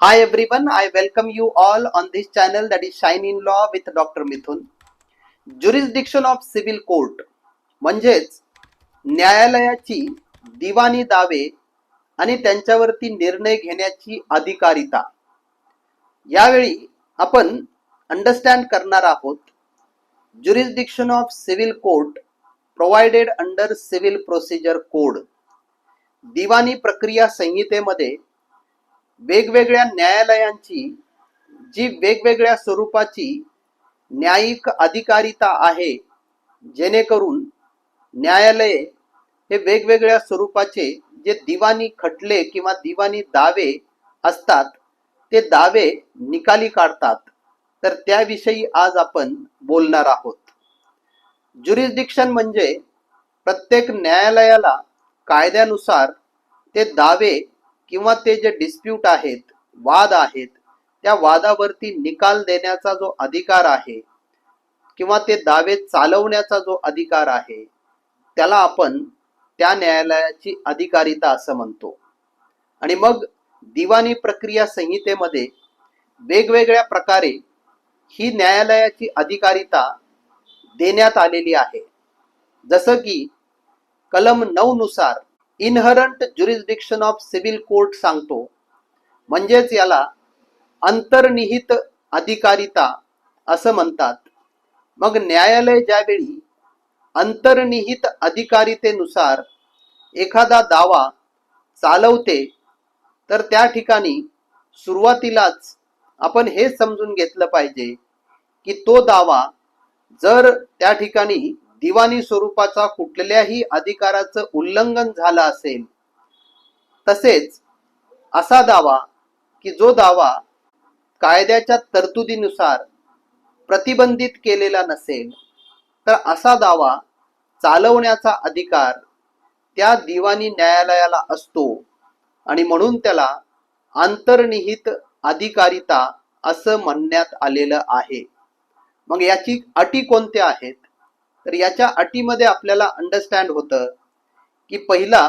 Hi everyone, I welcome you all on this channel that is Shine in Law with Dr. Mithun. Jurisdiction of Civil Court म्हणजेच न्यायालयाची दिवाणी दावे आणि त्यांच्यावरती निर्णय घेण्याची अधिकारिता यावेळी आपण अंडरस्टँड करणार आहोत jurisdiction of civil court provided under civil procedure code दिवाणी प्रक्रिया संहितेमध्ये वेगवेगळ्या न्यायालयांची जी वेगवेगळ्या स्वरूपाची न्यायिक अधिकारिता आहे जेणेकरून न्यायालये हे वेगवेगळ्या स्वरूपाचे जे दिवाणी खटले किंवा दिवाणी दावे असतात ते दावे निकाली काढतात. तर त्याविषयी आज आपण बोलणार आहोत. ज्युरिस्डिक्शन म्हणजे प्रत्येक न्यायालयाला कायद्यानुसार ते दावे किंवा ते जे डिस्प्यूट आहेत वाद आहेत त्या वादावरती निकाल देण्याचा जो अधिकार आहे किंवा ते दावे चालवण्याचा जो अधिकार आहे त्याला आपण त्या न्यायालयाची अधिकारिता असं म्हणतो. आणि मग दिवाणी प्रक्रिया संहितेमध्ये वेगवेगळ्या प्रकारे ही न्यायालयाची अधिकारिता देण्यात आलेली आहे. जसं की कलम नऊ नुसार inherent jurisdiction of civil court सांगतो. म्हणजेच याला अंतर्निहित अधिकारिता असं म्हणतात. मग न्यायालय ज्यावेळी अंतर्निहित अधिकारितेनुसार एखादा दावा चालवते तर त्या ठिकाणी सुरुवातीलाच आपण हे समजून घेतलं पाहिजे की तो दावा जर त्या ठिकाणी दिवाणी स्वरूपाचा कुठल्याही अधिकाराचं उल्लंघन झालं असेल तसेच असा दावा की जो दावा कायद्याच्या तरतुदीनुसार प्रतिबंधित केलेला नसेल तर असा दावा चालवण्याचा अधिकार त्या दिवाणी न्यायालयाला असतो आणि म्हणून त्याला अंतर्निहित अधिकारिता असं म्हणण्यात आलेलं आहे. मग याची अटी कोणत्या आहेत? तर याच्या अटीमध्ये आपल्याला अंडरस्टँड होतं की पहिला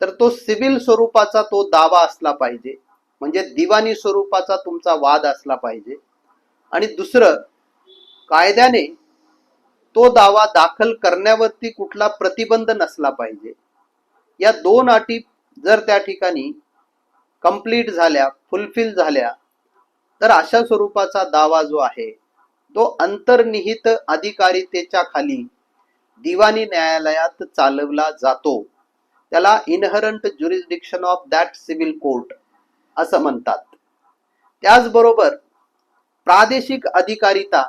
तर तो सिव्हिल स्वरूपाचा तो दावा असला पाहिजे. म्हणजे दिवाणी स्वरूपाचा तुमचा वाद असला पाहिजे. आणि दुसरं कायद्याने तो दावा दाखल करण्यावरती कुठला प्रतिबंध नसला पाहिजे. या दोन अटी जर त्या ठिकाणी कंप्लीट झाल्या फुलफिल झाल्या तर अशा स्वरूपाचा दावा जो आहे तो अंतर्निहित अधिकारितेच्या खाली दिवाणी न्यायालयात चालवला जातो. त्याला inherent jurisdiction of that civil court असं म्हणतात. त्याचबरोबर प्रादेशिक अधिकारिता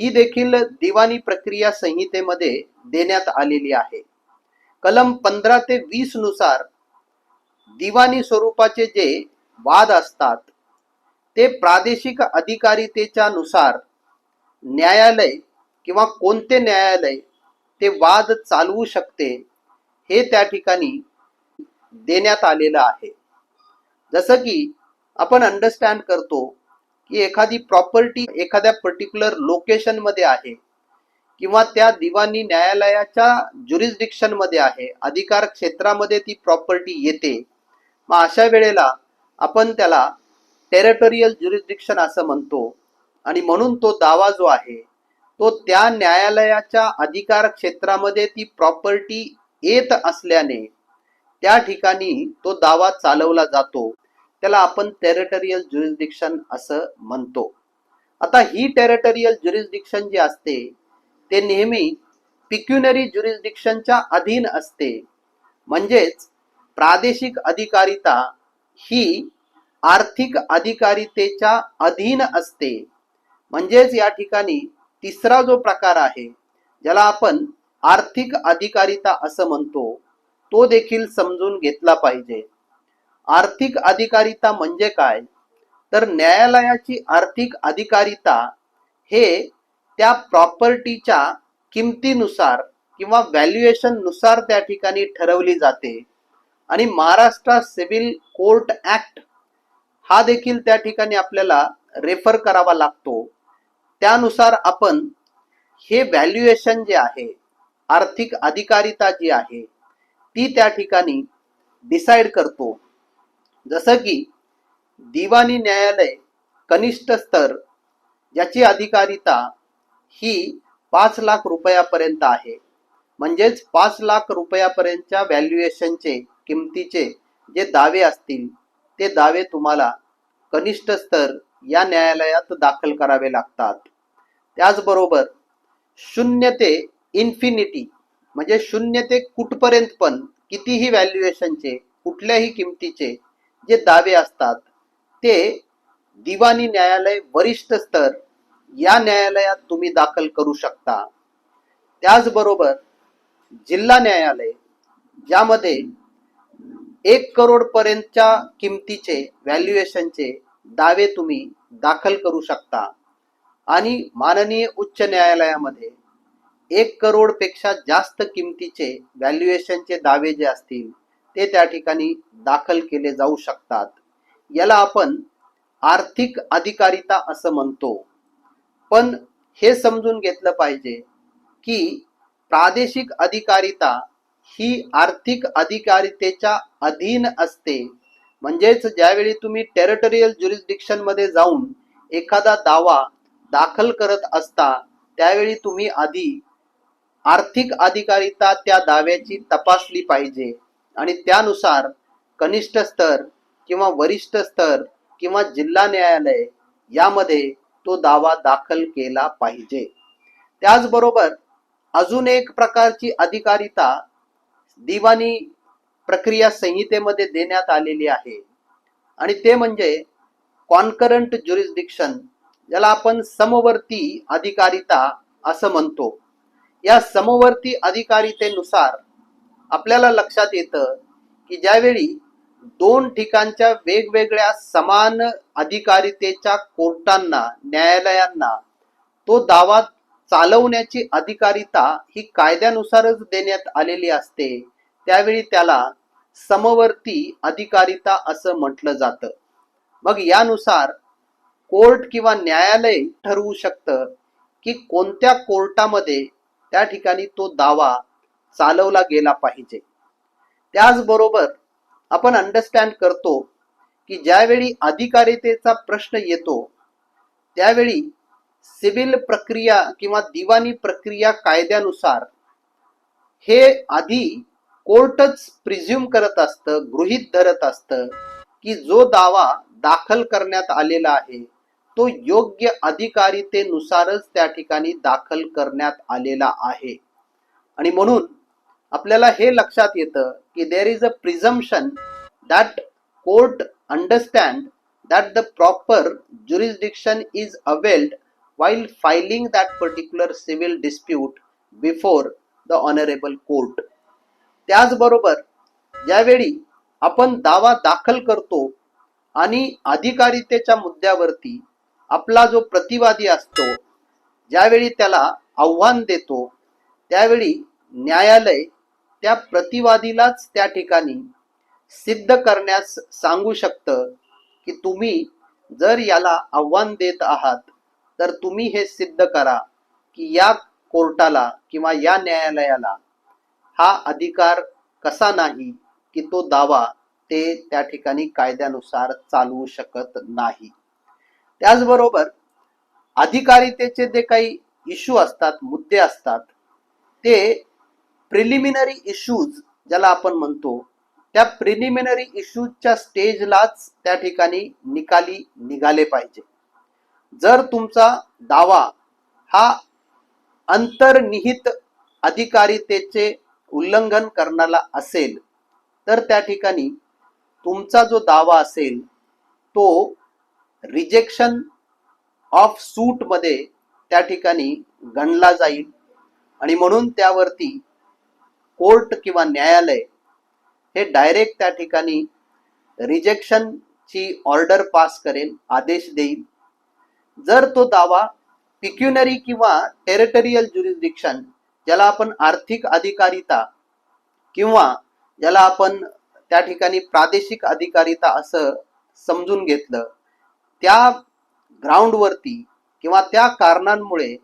ही देखील दिवाणी प्रक्रिया संहितेमध्ये देण्यात आलेली आहे. कलम पंधरा ते वीसनुसार दिवाणी स्वरूपाचे जे वाद असतात ते प्रादेशिक अधिकारितेच्या नुसार न्यायालय किंवा कोणते न्यायालय ते वाद चालवू शकते हे त्या ठिकाणी देण्यात आलेलं आहे. जसं की आपण अंडरस्टँड करतो की एखादी प्रॉपर्टी एखाद्या पर्टिक्युलर लोकेशनमध्ये आहे किंवा त्या दिवाणी न्यायालयाच्या ज्युरिस्डिक्शनमध्ये आहे अधिकार क्षेत्रामध्ये ती प्रॉपर्टी येते मग अशा वेळेला आपण त्याला टेरिटोरियल ज्युरिस्डिक्शन असं म्हणतो. आणि म्हणून तो दावा जो आहे तो त्या न्यायालयाच्या अधिकार क्षेत्रामध्ये ती प्रॉपर्टी येत असल्याने त्या ठिकाणी तो दावा चालवला जातो. त्याला आपण टेरिटोरियल ज्युरिस्डिक्शन असं म्हणतो. आता ही टेरिटोरियल ज्युरिस्डिक्शन जी असते ते नेहमी पिक्युनरी ज्युरिस्डिक्शनच्या अधीन असते. म्हणजेच प्रादेशिक अधिकारिता ही आर्थिक अधिकारितेच्या अधीन असते. म्हणजेच या ठिकाणी तिसरा जो प्रकार आहे ज्याला आपण आर्थिक अधिकारिता असं म्हणतो तो देखील समजून घेतला पाहिजे. आर्थिक अधिकारिता म्हणजे काय? तर न्यायालयाची आर्थिक अधिकारिता हे त्या प्रॉपर्टीच्या किमतीनुसार किंवा व्हॅल्युएशननुसार त्या ठिकाणी ठरवली जाते. आणि महाराष्ट्र सिव्हिल कोर्ट ऍक्ट हा देखील त्या ठिकाणी आपल्याला रेफर करावा लागतो. त्यानुसार आपण हे व्हॅल्युएशन जे आहे आर्थिक अधिकारिता जी आहे ती त्या ठिकाणी डिसाईड करतो. जसं की दिवाणी न्यायालय कनिष्ठ स्तर ज्याची अधिकारिता ही पाच लाख रुपयापर्यंत आहे. म्हणजेच पाच लाख रुपयापर्यंतच्या व्हॅल्युएशनचे किमतीचे जे दावे असतील ते दावे तुम्हाला कनिष्ठ स्तर या न्यायालयात दाखल करावे लागतात. त्याचबरोबर शून्य ते इन्फिनिटी म्हणजे शून्य ते कुठपर्यंत पण कितीही व्हॅल्युएशनचे कुठल्याही किमतीचे जे दावे असतात ते दिवाणी न्यायालय वरिष्ठ स्तर या न्यायालयात तुम्ही दाखल करू शकता. त्याचबरोबर जिल्हा न्यायालय ज्यामध्ये एक करोड पर्यंतच्या किमतीचे व्हॅल्युएशनचे दावे तुम्ही दाखल करू शकता. आणि माननीय उच्च न्यायालयामध्ये एक करोडपेक्षा जास्त किमतीचे व्हॅल्युएशनचे दावे जे असतील ते त्या ठिकाणी दाखल केले जाऊ शकतात. याला आपण आर्थिक अधिकारिता असं म्हणतो. पण हे समजून घेतलं पाहिजे की प्रादेशिक अधिकारिता ही आर्थिक अधिकारितेच्या अधीन असते. म्हणजेच ज्यावेळी तुम्ही टेरिटोरियल ज्युरिस्डिक्शनमध्ये जाऊन एखादा दावा दाखल करत असता त्यावेळी तुम्ही आधी आर्थिक अधिकारिता त्या दाव्याची तपासली पाहिजे आणि त्यानुसार कनिष्ठ स्तर किंवा वरिष्ठ स्तर किंवा जिल्हा न्यायालय यामध्ये तो दावा दाखल केला पाहिजे. त्याचबरोबर अजून एक प्रकारची अधिकारिता दिवाणी प्रक्रिया संहितेमध्ये देण्यात आलेली आहे. आणि ते म्हणजे कॉन्करंट ज्युरिस्डिक्शन ज्याला आपण समवर्ती अधिकारिता असं म्हणतो. या समवर्ती अधिकारितेनुसार आपल्याला लक्षात येतं की ज्यावेळी दोन ठिकाणच्या वेगवेगळ्या समान अधिकारितेच्या कोर्टांना न्यायालयांना तो दावा चालवण्याची अधिकारिता ही कायद्यानुसारच देण्यात आलेली असते त्यावेळी त्याला समवर्ती अधिकारिता असं म्हटलं जातं. मग यानुसार कोर्ट किंवा न्यायालय ठरवू शकतं की कोणत्या कोर्टामध्ये त्या ठिकाणी तो दावा चालवला गेला पाहिजे. त्याचबरोबर आपण अंडरस्टँड करतो की ज्यावेळी अधिकारितेचा प्रश्न येतो त्यावेळी सिव्हिल प्रक्रिया किंवा दिवाणी प्रक्रिया कायद्यानुसार हे आधी कोर्टच प्रिझ्युम करत असतं गृहीत धरत असतं की जो दावा दाखल करण्यात आलेला आहे तो योग्य अधिकारितेनुसारच त्या ठिकाणी दाखल करण्यात आलेला आहे. आणि म्हणून आपल्याला हे लक्षात येतं की there is a presumption that court understand that the proper jurisdiction is availed while filing that particular civil dispute before the honorable court. त्याचबरोबर ज्यावेळी आपण दावा दाखल करतो आणि अधिकारितेच्या मुद्द्यावरती आपला जो प्रतिवादी असतो ज्यावेळी त्याला आव्हान देतो त्यावेळी न्यायालय त्या प्रतिवादीलाच त्या ठिकाणी सिद्ध करण्यास सांगू शकतं की तुम्ही जर याला आव्हान देत आहात तर तुम्ही हे सिद्ध करा की या कोर्टाला किंवा या न्यायालयाला हा अधिकार कसा नाही की तो दावा ते त्या ठिकाणी कायद्यानुसार चालवू शकत नाही. त्याचबरोबर अधिकारितेचे जे काही इश्यू असतात मुद्दे असतात ते प्रिलिमिनरी इश्यूज ज्याला आपण म्हणतो त्या प्रिलिमिनरी इश्यूजच्या स्टेजलाच त्या ठिकाणी निकाली निघाले पाहिजे. जर तुमचा दावा हा अंतर्निहित अधिकारितेचे उल्लंघन करणारा असेल तर त्या ठिकाणी तुमचा जो दावा असेल तो रिजेक्शन ऑफ सूटमध्ये त्या ठिकाणी गणला जाईल. आणि म्हणून त्यावरती कोर्ट किंवा न्यायालय हे डायरेक्ट त्या ठिकाणी रिजेक्शनची ऑर्डर पास करेल आदेश देईल. जर तो दावा पिक्युनरी किंवा टेरिटोरियल ज्युरिस्डिक्शन ज्याला आपण आर्थिक अधिकारिता किंवा ज्याला आपण त्या ठिकाणी प्रादेशिक अधिकारिता असं समजून घेतलं त्या ग्राउंडवरती किंवा त्या कारणांमुळे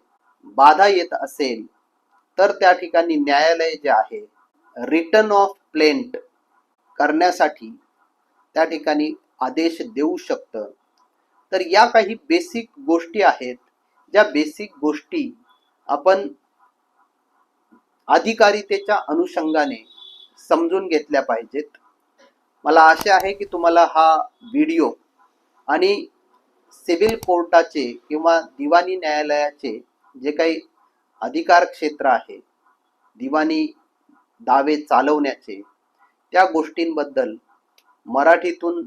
बाधा येत असेल तर त्या ठिकाणी न्यायालय जे आहे रिटर्न ऑफ प्लेंट करण्यासाठी त्या ठिकाणी आदेश देऊ शकतं. तर या काही बेसिक गोष्टी आहेत ज्या बेसिक गोष्टी आपण अधिकारितेच्या अनुषंगाने समजून घेतल्या पाहिजेत. मला आशा आहे की तुम्हाला हा व्हिडिओ आणि सिव्हिल कोर्टाचे किंवा दिवाणी न्यायालयाचे जे काही अधिकार क्षेत्र आहे दिवाणी दावे चालवण्याचे त्या गोष्टींबद्दल मराठीतून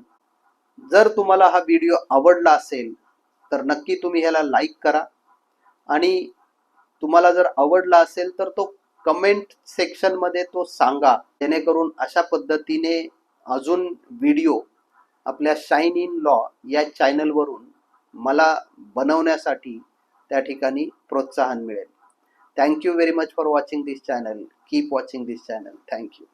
जर तुम्हाला हा व्हिडिओ आवडला असेल तर नक्की तुम्ही ह्याला लाईक करा. आणि तुम्हाला जर आवडला असेल तर तो कमेंट सेक्शनमध्ये तो सांगा. जेणेकरून अशा पद्धतीने अजून व्हिडिओ आपल्या शाईन इन लॉ या चॅनलवरून मला बनवण्यासाठी त्या ठिकाणी प्रोत्साहन मिळेल. Thank you very much for watching this channel keep watching this channel thank you